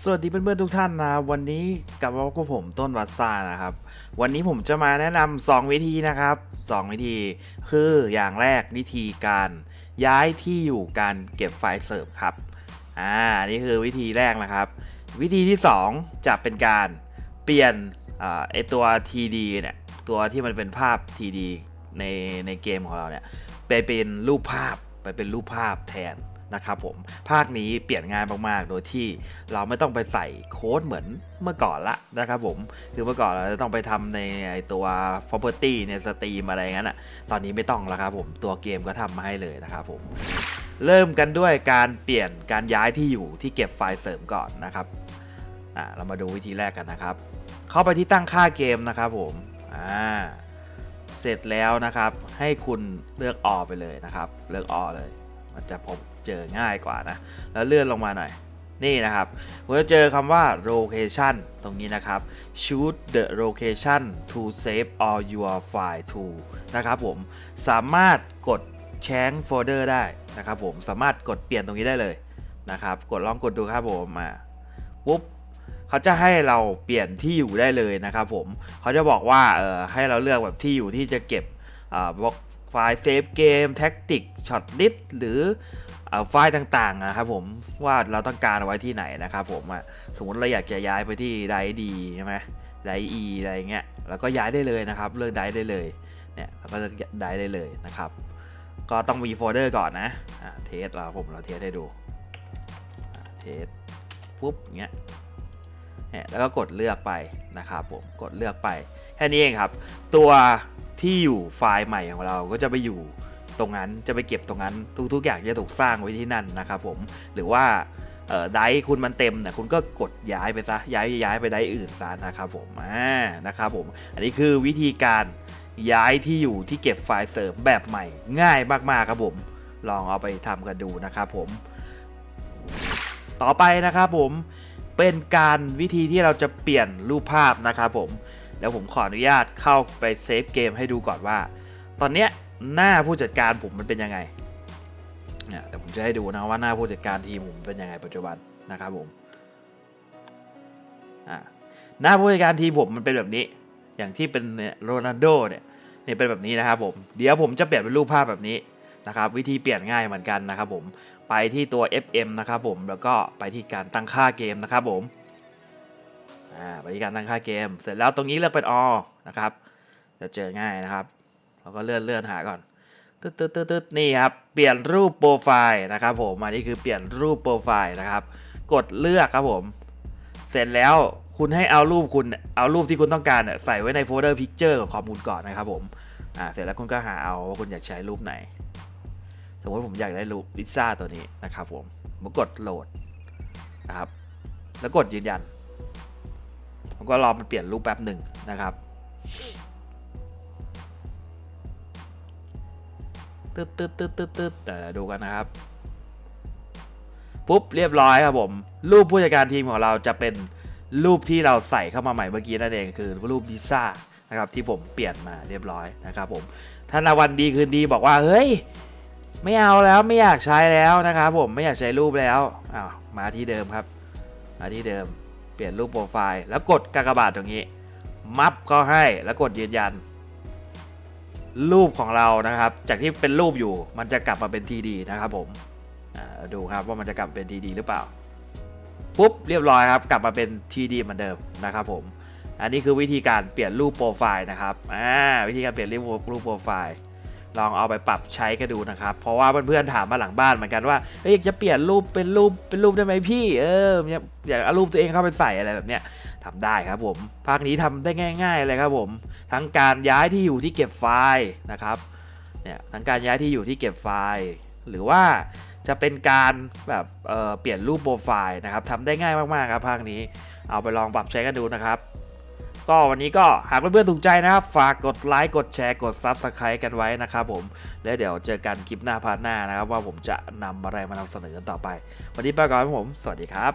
สวัสดีเพื่อนๆทุกท่านนะวันนี้กลับมาพบกับผมต้นวัดซ่านะครับ วันนี้ผมจะมาแนะนำ2วิธีนะครับ 2 วิธี คืออย่างแรกวิธีการย้ายที่อยู่การเก็บไฟล์เสิร์ฟครับอ่านี่คือวิธีแรกนะครับ วิธีที่ 2 จะเป็นการเปลี่ยนอไอตัว TD เนี่ยตัวที่มันเป็นภาพ TD ในในเกมของเราเนี่ยไปเป็นรูปภาพไปเป็นรูปภาพแทน นะครับผม ภาคนี้เปลี่ยนง่ายมากๆ โดยที่เราไม่ต้องไปใส่โค้ดเหมือนเมื่อก่อนละนะครับผม คือเมื่อก่อนเราจะต้องไปทำในตัว property ในสตรีมอะไรงั้นอะตอนนี้ไม่ต้องแล้วครับผมตัวเกมก็ทำมาให้เลยนะครับผมเริ่มกันด้วยการเปลี่ยนการย้ายที่อยู่ที่เก็บไฟล์เสริมก่อนนะครับอ่าเรามาดูวิธีแรกกันนะครับ เข้าไปที่ตั้งค่าเกมนะครับผมอ่าเสร็จแล้วนะครับ ให้คุณเลือกออไปเลยนะครับ เลือกออเลย มันจะพบ เจอง่ายกว่านะ แล้วเลื่อนลงมาหน่อย นี่นะครับคุณจะเจอคำว่า location ตรงนี้นะครับ choose the location to save all your file to นะครับผมสามารถกด change folder ได้นะครับผมสามารถกดเปลี่ยนตรงนี้ได้เลยนะครับ กดลองกดดูครับผมมาปุ๊บเขาจะให้เราเปลี่ยนที่อยู่ได้เลยนะครับผม เขาจะบอกว่าเออให้เราเลือกแบบที่อยู่ที่จะเก็บอ่าพวกไฟ ฟล์เซฟเกมแท็กติกช็อตลิสหรืออไฟล์ต่างๆนะครับผมว่าเราต้องการเอาไว้ที่ไหนนะครับผมอะสมมติเราอยากจะย้ายไปที่ไดดีใช่ไหมไดอีอะไรเงี้ยแล้วก็ย้ายได้เลยนะครับ เลือกไดได้เลยเนี่ยแล้วก็เลือกไดได้เลยนะครับ ก็ต้องมีโฟลเดอร์ก่อนนะอ่าเทสเราผมเราเทสให้ดูเทสปุ๊บเงี้ยเนี่ยแล้วก็กดเลือกไปนะครับผมกดเลือกไปแค่นี้เองครับ ตัว ที่อยู่ไฟล์ใหม่ของเราก็จะไปอยู่ตรงนั้นจะไปเก็บตรงนั้นทุกๆอย่างจะถูกสร้างไว้ที่นั่นนะครับผมหรือว่าไดคุณมันเต็มเนี่ยคุณก็กดย้ายไปซะย้ายย้ายไปไดอื่นซะนะครับผมอ่านะครับผมอันนี้คือวิธีการย้ายที่อยู่ที่เก็บไฟล์เสริมแบบใหม่ ง่ายมากๆครับผม ลองเอาไปทำกันดูนะครับผม ต่อไปนะครับผมเป็นการวิธีที่เราจะเปลี่ยนรูปภาพนะครับผม แล้วผมขออนุญาตเข้าไปเซฟเกมให้ดูก่อนว่า ตอนเนี้ยหน้าผู้จัดการผมมันเป็นยังไงเนี่ยเดี๋ยวผมจะให้ดูนะว่าหน้าผู้จัดการทีมผมเป็นยังไงปัจจุบันนะครับผมอ่าหน้าผู้จัดการทีมผมมันเป็นแบบนี้ อย่างที่เป็นเนี่ยโรนัลโดเนี่ยเนี่ยเป็นแบบนี้นะครับผม เดี๋ยวผมจะเปลี่ยนเป็นรูปภาพแบบนี้นะครับ วิธีเปลี่ยนง่ายเหมือนกันนะครับผม ไปที่ตัว FM นะครับผม แล้วก็ไปที่การตั้งค่าเกมนะครับผม ไปที่การตั้งค่าเกม เสร็จแล้วตรงนี้เลือกเป็น all นะครับ จะเจอง่ายนะครับ เราก็เลื่อนเลื่อนหาก่อนตึ๊ดตึ๊ดตึ๊ดตึ๊ดนี่ครับ เปลี่ยนรูปโปรไฟล์นะครับผมอันนี้คือเปลี่ยนรูปโปรไฟล์นะครับ กดเลือกครับผม เสร็จแล้วคุณให้เอารูปคุณ เอารูปที่คุณต้องการเนี่ยใส่ไว้ในโฟลเดอร์ Picture ของคอมมูลก่อนนะครับผม อ่า เสร็จแล้วคุณก็หาเอาว่าคุณอยากใช้รูปไหน สมมติผมอยากได้รูปลิซ่าตัวนี้นะครับผมผมกดโหลดนะครับ แล้วกดยืนยัน ผมก็รอมันเปลี่ยนรูปแป๊บหนึ่งนะครับตึ๊ดตึ๊ดตึ๊ดตึ๊ดตึ๊ดแต่ดูกันนะครับ ปุ๊บเรียบร้อยครับผม รูปผู้จัดการทีมของเราจะเป็นรูปที่เราใส่เข้ามาใหม่เมื่อกี้นั่นเองคือรูปลิซ่านะครับที่ผมเปลี่ยนมาเรียบร้อยนะครับผมถ้าในวันดีคืนดีบอกว่าเฮ้ยไม่เอาแล้วไม่อยากใช้แล้วนะครับผมไม่อยากใช้รูปแล้วอ้าวมาที่เดิมครับ มาที่เดิม ลี่ยนรูปโปรไฟล์ แล้วกดกากบาทตรงนี้ มับก็ให้แล้วกดยืนยัน รูปของเรานะครับ จากที่เป็นรูปอยู่มันจะกลับมาเป็นทีดีนะครับผมดูครับว่ามันจะกลับเป็นทีดีหรือเปล่าปุ๊บเรียบร้อยครับ กลับมาเป็นทีดีเหมือนเดิมนะครับผม อันนี้คือวิธีการเปลี่ยนรูปโปรไฟล์นะครับอ่าวิธีการเปลี่ยนรูปรูปโปรไฟล์ ลองเอาไปปรับใช้กันดูนะครับ เพราะว่าเพื่อนๆถามมาหลังบ้านเหมือนกันว่าอยากจะเปลี่ยนรูปเป็นรูปเป็นรูปได้ไหมพี่เอออยากอยากเอารูปตัวเองเข้าไปใส่อะไรแบบเนี้ยทำได้ครับผม ภาคนี้ทำได้ง่าย ๆ เลยครับผม ทั้งการย้ายที่อยู่ที่เก็บไฟล์นะครับเนี่ยทั้งการย้ายที่อยู่ที่เก็บไฟล์ หรือว่าจะเป็นการแบบเเปลี่ยนรูปโปรไฟล์นะครับทำได้ง่ายมากๆครับภาคนี้ เอาไปลองปรับใช้กันดูนะครับ ก็วันนี้ก็หากเพื่อนๆถูกใจนะครับ ฝากกดไลค์กดแชร์กด Subscribe กันไว้นะครับผม แล้วเดี๋ยวเจอกันคลิปหน้าพาร์ทหน้านะครับ ว่าผมจะนำอะไรมานำเสนอต่อไป วันนี้ไปก่อนผม สวัสดีครับ